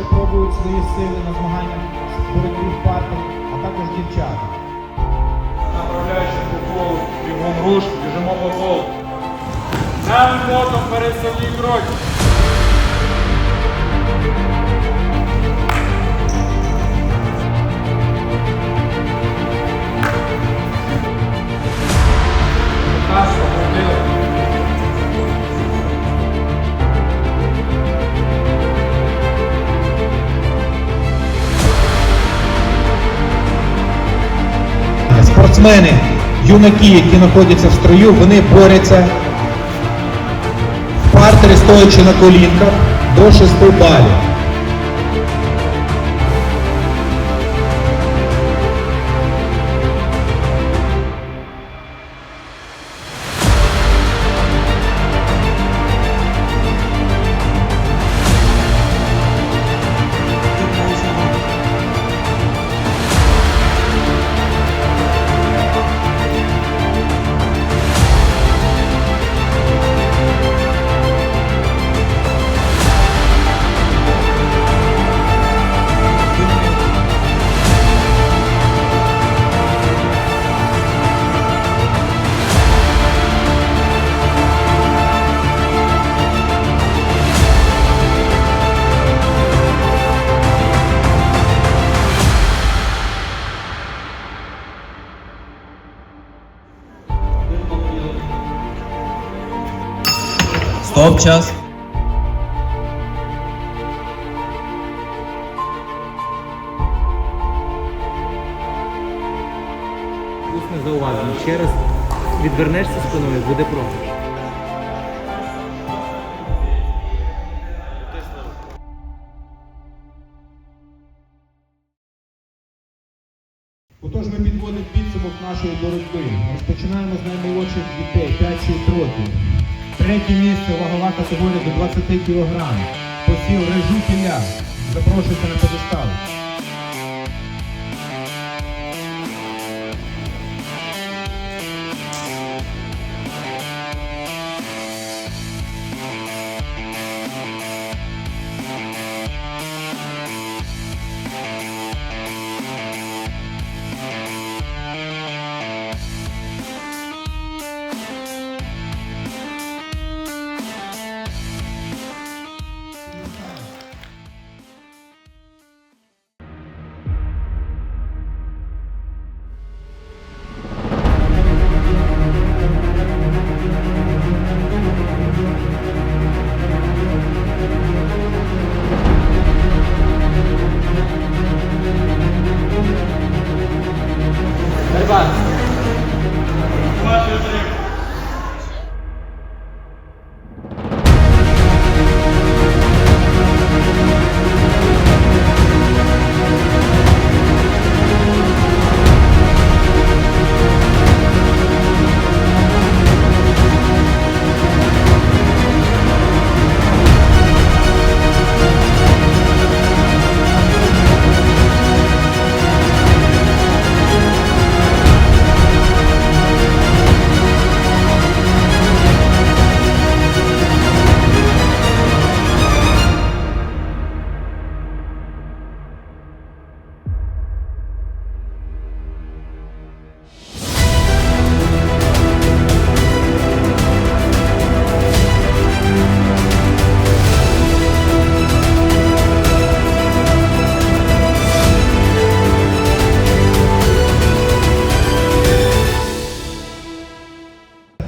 спробують свої сили на змаганнях з боротьби в а також дівчата. Направляючи по колу, бігом руш, біжимо по колу. Нам мотом собі кроки. Спортсмени, юнаки, які знаходяться в строю, вони борються в партері, стоячи на колінках до 6 балів. Стоп час. Усне зауваження. Ще раз відвернешся спиною, буде програш. Отож ми підводимо підсумок нашої боротьби. Розпочинаємо з наймолодших дітей 5-6 років. Третє місце вагова категорія до 20 кг. Посів режу кіля. Запрошуйте на pedestal.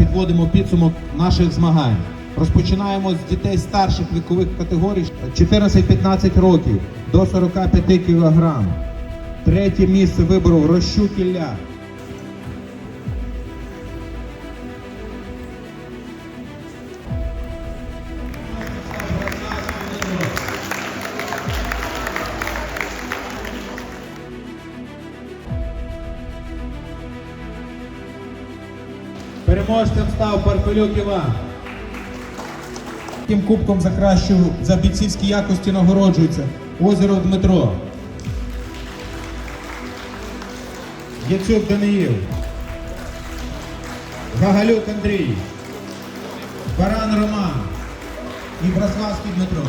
Підводимо підсумок наших змагань. Розпочинаємо з дітей старших вікових категорій 14-15 років до 45 кг. Третє місце виборов Рощук Ілля. Переможцем став Парпелюк Іван. Тим кубком за кращу за бійцівські якості нагороджується Озеров Дмитро. Яцюк Даниїл. Гагалюк Андрій. Баран Роман. І Браславський Дмитро.